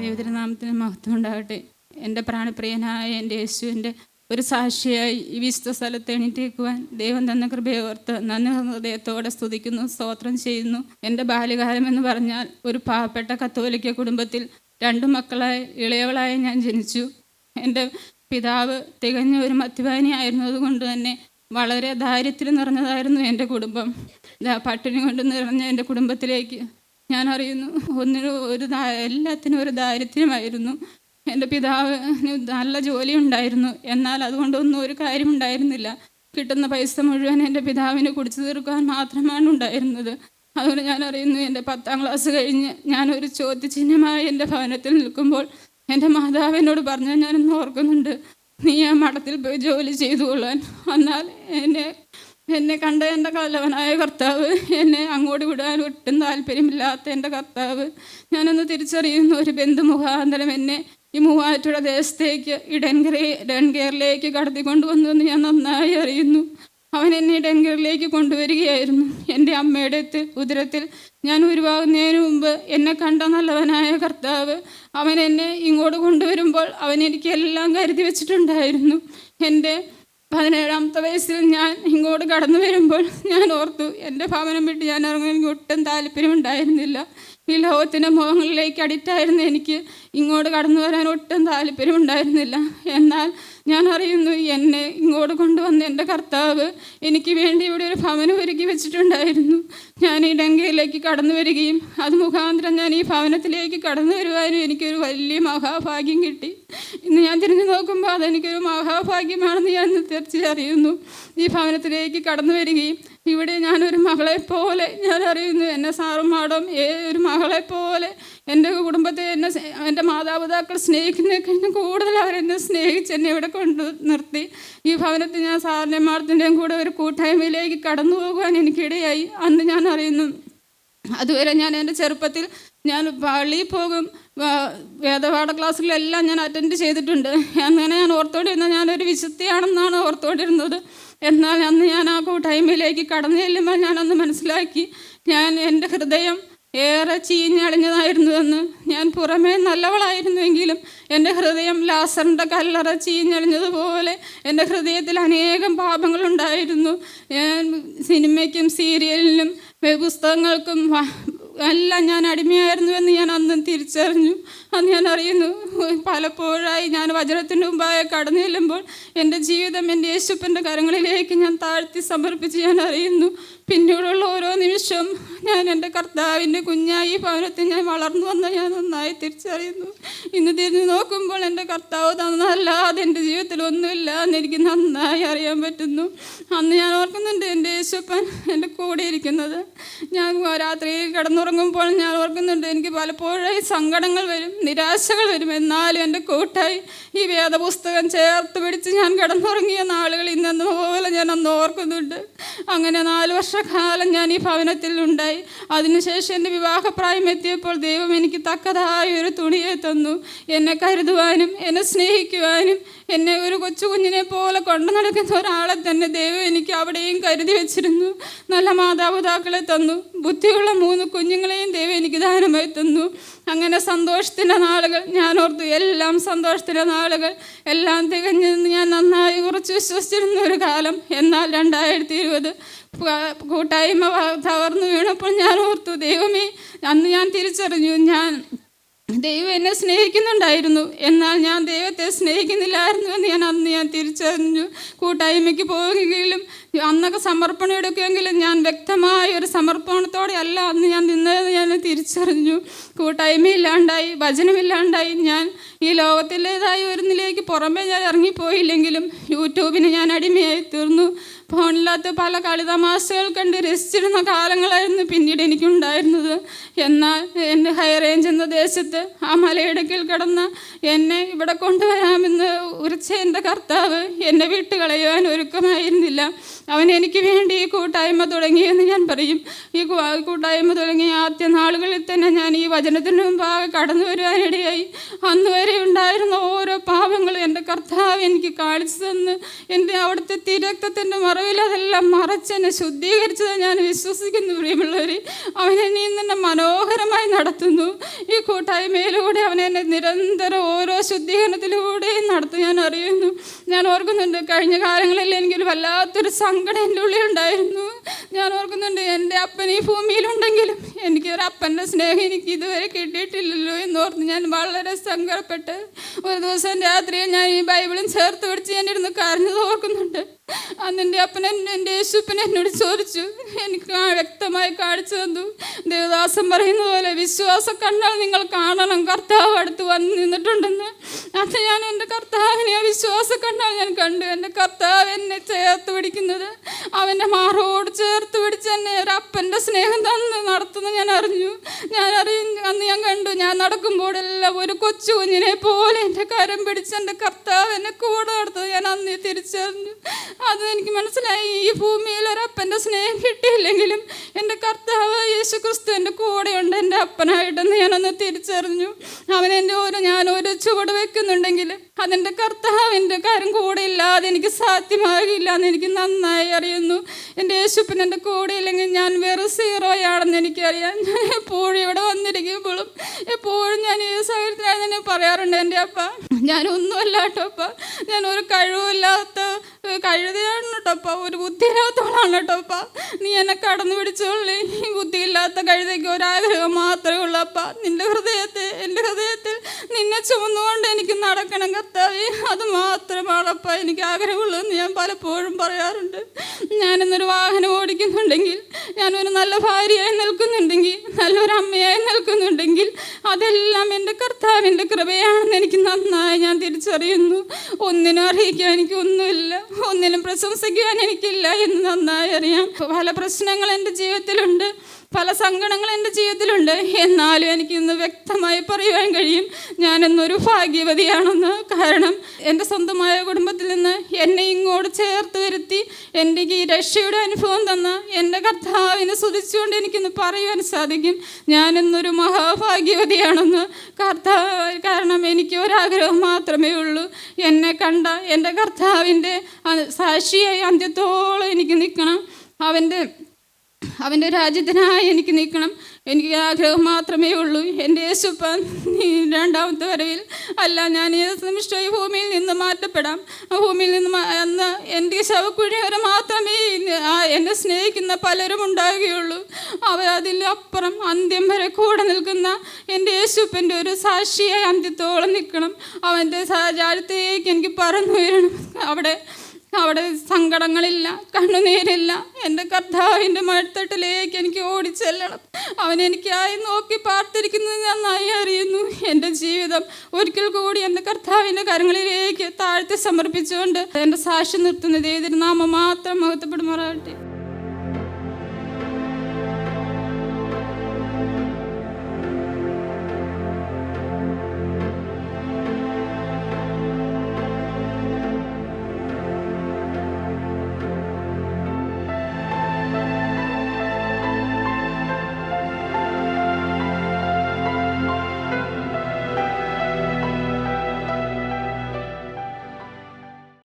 ദൈവത്തിനാമത്തിന് മഹത്വം ഉണ്ടാകട്ടെ. എന്റെ പ്രാണപ്രിയനായ എന്റെ യേശുവിന്റെ ഒരു സാക്ഷിയായി ഈ വിശുദ്ധ സ്ഥലത്ത് എണീറ്റേക്കുവാൻ ദൈവം തന്ന കൃപയെ ഓർത്ത് നന്ദി ഹൃദയത്തോടെ സ്തുതിക്കുന്നു സ്തോത്രം ചെയ്യുന്നു. എന്റെ ബാല്യകാലം എന്ന് പറഞ്ഞാൽ ഒരു പാവപ്പെട്ട കത്തോലിക്ക കുടുംബത്തിൽ രണ്ടു മക്കളായി ഇളയവളായി ഞാൻ ജനിച്ചു. എന്റെ പിതാവ് തികഞ്ഞ ഒരു മദ്യപാനി ആയിരുന്നതുകൊണ്ട് തന്നെ വളരെ ദാരിദ്ര്യം നിറഞ്ഞതായിരുന്നു എന്റെ കുടുംബം. പട്ടിണി കൊണ്ട് നിറഞ്ഞ എന്റെ കുടുംബത്തിലേക്ക് ഞാൻ അറിയുന്നു ഒന്നിനും ഒരു എല്ലാത്തിനും ഒരു ദാരിദ്ര്യമായിരുന്നു. എന്റെ പിതാവിന് നല്ല ജോലി ഉണ്ടായിരുന്നു. എന്നാൽ അതുകൊണ്ടൊന്നും ഒരു കാര്യം ഉണ്ടായിരുന്നില്ല. കിട്ടുന്ന പൈസ മുഴുവൻ എന്റെ പിതാവിന് കുടിച്ചു തീർക്കാൻ മാത്രമാണ് ഉണ്ടായിരുന്നത്. അതുകൊണ്ട് ഞാൻ അറിയുന്നു എന്റെ പത്താം ക്ലാസ് കഴിഞ്ഞ് ഞാനൊരു ചോദ്യചിഹ്നമായി എന്റെ ഭവനത്തിൽ നിൽക്കുമ്പോൾ എന്റെ മാതാവ് എന്നോട് പറഞ്ഞാൽ ഞാനൊന്ന് ഓർക്കുന്നുണ്ട്. നീ ആ മഠത്തിൽ പോയി ജോലി ചെയ്തു കൊള്ളാൻ എന്നാൽ എന്നെ എന്നെ കണ്ട എന്റെ കലവനായ കർത്താവ് എന്നെ അങ്ങോട്ട് വിടാൻ ഒട്ടും താല്പര്യമില്ലാത്ത എന്റെ കർത്താവ് ഞാനൊന്ന് തിരിച്ചറിയുന്ന ഒരു ബന്ധു മുഖാന്തരം എന്നെ ഈ മൂവാറ്റുപുഴ ദേശത്തേക്ക് ഇടൻകരേ ഇടൻകേറിലേക്ക് കടത്തിക്കൊണ്ടുവന്നു എന്ന് ഞാൻ നന്നായി അറിയുന്നു. അവൻ എന്നെ ഡെങ്കറിലേക്ക് കൊണ്ടുവരികയായിരുന്നു. എന്റെ അമ്മയുടെ ഉദരത്തിൽ ഞാൻ ഉരുവാകുന്നതിന് മുമ്പ് എന്നെ കണ്ട നല്ലവനായ കർത്താവ് അവൻ എന്നെ ഇങ്ങോട്ട് കൊണ്ടുവരുമ്പോൾ അവൻ എനിക്ക് എല്ലാം കരുതി വെച്ചിട്ടുണ്ടായിരുന്നു. എന്റെ പതിനേഴാമത്തെ വയസ്സിൽ ഞാൻ ഇങ്ങോട്ട് കടന്നു വരുമ്പോൾ ഞാൻ ഓർത്തു എന്റെ ഭവനം വിട്ട് ഞാൻ ഇറങ്ങാൻ എനിക്ക് ഒട്ടും താല്പര്യമുണ്ടായിരുന്നില്ല. ഈ ലോകത്തിന്റെ മോഹങ്ങളിലേക്ക് അഡിക്റ്റായിരുന്നു എനിക്ക് ഇങ്ങോട്ട് കടന്നു വരാൻ ഒട്ടും താല്പര്യമുണ്ടായിരുന്നില്ല. എന്നാൽ ഞാൻ അറിയുന്നു എന്നെ ഇങ്ങോട്ട് കൊണ്ടുവന്ന എന്റെ കർത്താവ് എനിക്ക് വേണ്ടി ഇവിടെ ഒരു ഭവനം ഒരുക്കി വെച്ചിട്ടുണ്ടായിരുന്നു. ഞാൻ ഈ ഡങ്കയിലേക്ക് കടന്നു വരികയും അത് മുഖാന്തരം ഞാൻ ഈ ഭവനത്തിലേക്ക് കടന്നു വരുവാനും എനിക്കൊരു വലിയ മഹാഭാഗ്യം കിട്ടി. ഇന്ന് ഞാൻ തിരിഞ്ഞു നോക്കുമ്പോൾ അതെനിക്കൊരു മഹാഭാഗ്യമാണെന്ന് ഞാൻ തിരിച്ചറിയുന്നു ഈ ഭവനത്തിലേക്ക് കടന്നു വരികയും ഇവിടെ ഞാനൊരു മകളെപ്പോലെ പോലെ ഞാൻ അറിയുന്നു എന്നെ സാറും മാഡം ഏ ഒരു മകളെപ്പോലെ പോലെ എന്റെ കുടുംബത്തെ എന്നെ എന്റെ മാതാപിതാക്കൾ സ്നേഹിക്കുന്നതിന് കൂടുതൽ അവരെന്നെ സ്നേഹിച്ച് എന്നെ ഇവിടെ കൊണ്ട് നിർത്തി. ഈ ഭവനത്തിൽ ഞാൻ സാറിന്റെ മാർത്തിന്റെയും കൂടെ ഒരു കൂട്ടായ്മയിലേക്ക് കടന്നു പോകുവാൻ എനിക്കിടയായി. അന്ന് ഞാൻ അറിയുന്നു അതുവരെ ഞാൻ എന്റെ ചെറുപ്പത്തിൽ ഞാൻ പള്ളിയിൽ പോകും വേദപാഠ ക്ലാസ്സുകളെല്ലാം ഞാൻ അറ്റൻഡ് ചെയ്തിട്ടുണ്ട്. അങ്ങനെ ഞാൻ ഓർത്തോണ്ടിരുന്നത് ഞാനൊരു വിശുദ്ധിയാണെന്നാണ് ഓർത്തോണ്ടിരുന്നത്. എന്നാൽ അന്ന് ഞാൻ ആ കൂട്ടായ്മയിലേക്ക് കടന്നു ചെല്ലുമ്പോൾ ഞാനന്ന് മനസ്സിലാക്കി ഞാൻ എന്റെ ഹൃദയം ഏറെ ചീഞ്ഞളിഞ്ഞതായിരുന്നുവെന്ന് ഞാൻ പുറമേ നല്ലവളായിരുന്നുവെങ്കിലും എന്റെ ഹൃദയം ലാസറിന്റെ കല്ലറ ചീഞ്ഞളിഞ്ഞതുപോലെ എന്റെ ഹൃദയത്തിൽ അനേകം പാപങ്ങളുണ്ടായിരുന്നു. ഞാൻ സിനിമയ്ക്കും സീരിയലിനും പുസ്തകങ്ങൾക്കും എല്ലാം ഞാൻ അടിമയായിരുന്നുവെന്ന് ഞാൻ അന്ന് തിരിച്ചറിഞ്ഞു. അന്ന് ഞാൻ അറിയുന്നു പലപ്പോഴായി ഞാൻ വചനത്തിന്റെ മുമ്പായി കടന്നു ചെല്ലുമ്പോൾ എന്റെ ജീവിതം എന്റെ യേശുപ്പന്റെ കരങ്ങളിലേക്ക് ഞാൻ താഴ്ത്തി സമർപ്പിച്ച് ഞാൻ അറിയുന്നു. പിന്നീടുള്ള ഓരോ നിമിഷം ഞാൻ എന്റെ കർത്താവിന്റെ കുഞ്ഞായി ഭവനത്തിൽ ഞാൻ വളർന്നു വന്ന ഞാൻ നന്നായി തിരിച്ചറിയുന്നു. ഇന്ന് തിരിഞ്ഞു നോക്കുമ്പോൾ എന്റെ കർത്താവ് തന്നല്ലാതെ എന്റെ ജീവിതത്തിൽ ഒന്നുമില്ല എന്ന് എനിക്ക് നന്നായി അറിയാൻ പറ്റുന്നു. അന്ന് ഞാൻ ഓർക്കുന്നുണ്ട് എന്റെ യേശുപ്പൻ എന്റെ കൂടെ ഇരിക്കുന്നത്. ഞാൻ രാത്രി കിടന്നുറങ്ങുമ്പോൾ ഞാൻ ഓർക്കുന്നുണ്ട് എനിക്ക് പലപ്പോഴും സങ്കടങ്ങൾ വരും നിരാശകൾ വരും. എന്നാലും എന്റെ കൂട്ടായി ഈ വേദപുസ്തകം ചേർത്ത് പിടിച്ച് ഞാൻ കിടന്നുറങ്ങിയ നാളുകൾ ഇന്നെന്ന പോലെ ഞാൻ അന്ന് ഓർക്കുന്നുണ്ട്. അങ്ങനെ നാല് വർഷക്കാലം ഞാൻ ഈ ഭവനത്തിൽ ഉണ്ടായി. അതിനുശേഷം എന്റെ വിവാഹപ്രായം എത്തിയപ്പോൾ ദൈവം എനിക്ക് തക്കതായ ഒരു തുണിയെ തന്നു. എന്നെ കരുതുവാനും എന്നെ സ്നേഹിക്കുവാനും എന്നെ ഒരു കൊച്ചു കുഞ്ഞിനെ പോലെ കൊണ്ടു നടക്കുന്ന ഒരാളെ തന്നെ ദൈവം എനിക്ക് അവിടെയും കരുതി വെച്ചിരുന്നു. നല്ല മാതാപിതാക്കളെ തന്നു. ബുദ്ധിയുള്ള മൂന്ന് കുഞ്ഞുങ്ങളെയും ദൈവം എനിക്ക് ദാനമായി തന്നു. അങ്ങനെ സന്തോഷത്തിന്റെ നാളുകൾ ഞാൻ ഓർത്തു. എല്ലാം സന്തോഷത്തിന്റെ നാളുകൾ. എല്ലാം തികഞ്ഞ് ഞാൻ നന്നായി കുറച്ച് വിശ്വസിച്ചിരുന്ന ഒരു കാലം. എന്നാൽ രണ്ടായിരത്തി ഇരുപത് കൂട്ടായ്മ തകർന്നു വീണപ്പോൾ ഞാൻ ഓർത്തു ദൈവമേ അന്ന് ഞാൻ തിരിച്ചറിഞ്ഞു ഞാൻ ദൈവം എന്നെ സ്നേഹിക്കുന്നുണ്ടായിരുന്നു. എന്നാൽ ഞാൻ ദൈവത്തെ സ്നേഹിക്കുന്നില്ലായിരുന്നു എന്ന് ഞാൻ അന്ന് ഞാൻ തിരിച്ചറിഞ്ഞു. കൂട്ടായ്മയ്ക്ക് പോവുകയെങ്കിലും അന്നൊക്കെ സമർപ്പണം എടുക്കുമെങ്കിൽ ഞാൻ വ്യക്തമായ ഒരു സമർപ്പണത്തോടെ അല്ല അന്ന് ഞാൻ നിന്നതെന്ന് ഞാൻ തിരിച്ചറിഞ്ഞു. കൂട്ടായ്മയില്ലാണ്ടായി ഭജനമില്ലാണ്ടായി ഞാൻ ഈ ലോകത്തിലേതായ നിലയിലേക്ക് പുറമേ ഞാൻ ഇറങ്ങിപ്പോയില്ലെങ്കിലും യൂട്യൂബിന് ഞാൻ അടിമയായി തീർന്നു. ഫോണില്ലാത്ത പല കളിതമാശകൾ കണ്ട് രസിച്ചിരുന്ന കാലങ്ങളായിരുന്നു പിന്നീട് എനിക്കുണ്ടായിരുന്നത്. എന്നാൽ എന്റെ ഹൈ റേഞ്ച് എന്ന ദേശത്ത് ആ മലയിടക്കിൽ കിടന്ന എന്നെ ഇവിടെ കൊണ്ടുവരാമെന്ന് ഉറച്ച എന്റെ കർത്താവ് എന്നെ വിട്ടുകളയുവാൻ ഒരുക്കമായിരുന്നില്ല. അവൻ എനിക്ക് വേണ്ടി ഈ കൂട്ടായ്മ തുടങ്ങിയെന്ന് ഞാൻ പറയും. ഈ കൂട്ടായ്മ തുടങ്ങിയ ആദ്യ നാളുകളിൽ തന്നെ ഞാൻ ഈ വചനത്തിന് മുമ്പാകെ കടന്നു വരുവാനിടയായി. അന്ന് വരെ ഉണ്ടായിരുന്ന ഓരോ പാപങ്ങളും എന്റെ കർത്താവ് എനിക്ക് കാണിച്ചു തന്ന്. എന്റെ അവിടുത്തെ തിരക്തത്തിന്റെ മറവിൽ അതെല്ലാം മറച്ചെന്നെ ശുദ്ധീകരിച്ചത് ഞാൻ വിശ്വസിക്കുന്നു പ്രിയമുള്ളവർ അവൻ എന്നെ തന്നെ മനോഹരമായി നടത്തുന്നു. ഈ കൂട്ടായ്മയിലൂടെ അവൻ എന്നെ നിരന്തരം ഓരോ ശുദ്ധീകരണത്തിലൂടെയും നടത്തും ഞാൻ അറിയുന്നു. ഞാൻ ഓർക്കുന്നുണ്ട് കഴിഞ്ഞ കാലങ്ങളിൽ എനിക്കൊരു വല്ലാത്തൊരു സങ്കടം എന്റെ ഉള്ളിൽ ഉണ്ടായിരുന്നു. ഞാൻ ഓർക്കുന്നുണ്ട് എന്റെ അപ്പൻ ഈ ഭൂമിയിലുണ്ടെങ്കിലും എനിക്ക് ഒരു അപ്പന്റെ സ്നേഹം എനിക്ക് ഇതുവരെ കിട്ടിയിട്ടില്ലല്ലോ എന്നോർത്ത് ഞാൻ വളരെ സങ്കടപ്പെട്ട് ഒരു ദിവസം രാത്രിയിൽ ഞാൻ ഈ ബൈബിളും ചേർത്ത് പിടിച്ച് ഞാൻ ഇരുന്ന് കരഞ്ഞത് ഓർക്കുന്നുണ്ട്. അന്ന് എന്റെ അപ്പൻ എന്റെ യേശുപ്പൻ എന്നോട് ചോദിച്ചു എനിക്ക് വ്യക്തമായി കാണിച്ചു തന്നു. ദേവദാസം പറയുന്ന പോലെ വിശ്വാസ കണ്ടാൽ നിങ്ങൾ കാണണം. കർത്താവ് അടുത്ത് വന്ന് നിന്നിട്ടുണ്ടെന്ന് അത് ഞാൻ എന്റെ കർത്താവിനെ ആ കണ്ടാൽ ഞാൻ കണ്ടു. എന്റെ കർത്താവ് എന്നെ ചേർത്ത് പിടിക്കുന്നത് അവന്റെ മാറോട് ചേർത്ത് പിടിച്ച് എന്നെ ഒരു അപ്പന്റെ സ്നേഹം തന്ന് നടത്തുന്ന ഞാൻ അറിഞ്ഞു. ഞാൻ അറിയും അന്ന് ഞാൻ കണ്ടു. ഞാൻ നടക്കുമ്പോഴെല്ലാം ഒരു കൊച്ചു കുഞ്ഞിനെ പോലെ എന്റെ കരം പിടിച്ച് എന്റെ കർത്താവ് എന്നെ കൂടെ നടത്തുന്നത് ഞാൻ അന്ന് തിരിച്ചറിഞ്ഞു. അത് എനിക്ക് മനസ്സിലായി. ഈ ഭൂമിയിൽ ഒരു അപ്പന്റെ സ്നേഹം കിട്ടിയില്ലെങ്കിലും എന്റെ കർത്താവ് യേശു ക്രിസ്തു എന്റെ കൂടെയുണ്ട്. എന്റെ അപ്പനായിട്ടെന്ന് ഞാനൊന്ന് തിരിച്ചറിഞ്ഞു. അവൻ എന്റെ ഓരോ ഞാൻ ഒരു ചുവട് വെക്കുന്നുണ്ടെങ്കിൽ അതെന്റെ കർത്താവിന്റെ കാര്യം കൂടെ ഇല്ലാതെ എനിക്ക് സാധ്യമാകില്ല എന്ന് എനിക്ക് നന്നായി അറിയുന്നു. എന്റെ യേശുപ്പൻ എന്റെ കൂടെ ഇല്ലെങ്കിൽ ഞാൻ വെറും സീറോയാണെന്ന് എനിക്കറിയാം. ഞാൻ എപ്പോഴും ഇവിടെ വന്നിരിക്കുമ്പോഴും എപ്പോഴും ഞാൻ ഈ സാഹചര്യത്തിലാണ് തന്നെ പറയാറുണ്ട്. എന്റെ അപ്പ ഞാനൊന്നുമല്ലാട്ടോ അപ്പ. ഞാൻ ഒരു കഴിവില്ലാത്ത കഴുതയാണ് കേട്ടോപ്പ ഒരു ബുദ്ധിയില്ലാത്തവളാണ് കേട്ടോപ്പ നീ എന്നെ കടന്നു പിടിച്ചോളേ. ഈ ബുദ്ധിയില്ലാത്ത കഴുതയ്ക്ക് ഒരാഗ്രഹം മാത്രമേ ഉള്ളപ്പ നിന്റെ ഹൃദയത്തെ എന്റെ ഹൃദയത്തിൽ നിന്നെ ചുമന്നുകൊണ്ട് എനിക്ക് നടക്കണം കർത്താവേ. അത് മാത്രമാണപ്പ എനിക്ക് ആഗ്രഹമുള്ളൂ ഞാൻ പലപ്പോഴും പറയാറുണ്ട്. ഞാനിന്നൊരു വാഹനം ഓടിക്കുന്നുണ്ടെങ്കിൽ ഞാനൊരു നല്ല ഭാര്യയായി നിൽക്കുന്നുണ്ടെങ്കിൽ നല്ലൊരു അമ്മയായി നിൽക്കുന്നുണ്ടെങ്കിൽ അതെല്ലാം എന്റെ കർത്താവിന്റെ കൃപയാണെന്ന് എനിക്ക് നന്നായി ഞാൻ തിരിച്ചറിയുന്നു. ഒന്നിനും അറിയിക്കാൻ എനിക്ക് ഒന്നുമില്ല ഒന്നിനും പ്രശംസിക്കുവാൻ എനിക്കില്ല എന്ന് നന്നായി അറിയാം. പല പ്രശ്നങ്ങൾ എന്റെ ജീവിതത്തിലുണ്ട്. പല സങ്കടങ്ങൾ എന്റെ ജീവിതത്തിലുണ്ട്. എന്നാലും എനിക്കിന്ന് വ്യക്തമായി പറയുവാൻ കഴിയും. ഞാനെന്നൊരു ഭാഗ്യവതിയാണെന്ന്. കാരണം എന്റെ സ്വന്തമായ കുടുംബത്തിൽ നിന്ന് എന്നെ ഇങ്ങോട്ട് ചേർത്ത് വരുത്തി എന്റെ ഈ രക്ഷയുടെ അനുഭവം തന്ന എന്റെ കർത്താവിനെ സ്തുതിച്ചുകൊണ്ട് എനിക്കിന്ന് പറയുവാൻ സാധിക്കും. ഞാനെന്നൊരു മഹാഭാഗ്യവതിയാണെന്ന് കർത്താവ് കാരണം എനിക്ക് ഒരാഗ്രഹം മാത്രമേ ഉള്ളൂ. എന്നെ കണ്ട എന്റെ കർത്താവിന്റെ സാക്ഷിയായി അന്ത്യത്തോളം എനിക്ക് നിൽക്കണം. അവന്റെ അവന്റെ രാജ്യത്തിനായി എനിക്ക് നിൽക്കണം. എനിക്ക് ആഗ്രഹം മാത്രമേ ഉള്ളൂ. എന്റെ യേശുപ്പൻ നീ രണ്ടാമത്തെ വരവിൽ അല്ല ഞാൻ ഏത് നിമിഷം ഈ ഭൂമിയിൽ നിന്ന് മാറ്റപ്പെടാം. ആ ഭൂമിയിൽ നിന്ന് അന്ന് എന്റെ ശവക്കുഴി വരെ മാത്രമേ എന്നെ സ്നേഹിക്കുന്ന പലരും ഉണ്ടാകുകയുള്ളൂ. അവർ അതിലപ്പുറം അന്ത്യം വരെ കൂടെ നിൽക്കുന്ന എന്റെ യേശുപ്പന്റെ ഒരു സാക്ഷിയായി അന്ത്യത്തോളം നിൽക്കണം. അവന്റെ സാചാരത്തേക്ക് എനിക്ക് പറന്നു വരണം. അവിടെ അവിടെ സങ്കടങ്ങളില്ല കണ്ണുനീരില്ല. എന്റെ കർത്താവിന്റെ മഴത്തട്ടിലേക്ക് എനിക്ക് ഓടിച്ചെല്ലണം. അവൻ എനിക്കായി നോക്കി പാർത്തിരിക്കുന്നത് ഞാൻ നന്നായി അറിയുന്നു. എന്റെ ജീവിതം ഒരിക്കൽ കൂടി എന്റെ കർത്താവിന്റെ കരങ്ങളിലേക്ക് താഴ്ത്തി സമർപ്പിച്ചുകൊണ്ട് എന്റെ സാക്ഷി നിർത്തുന്നത് ഏതിരുന്നാമ നാമം മാത്രം മഹത്വപ്പെടുമാറാകട്ടെ.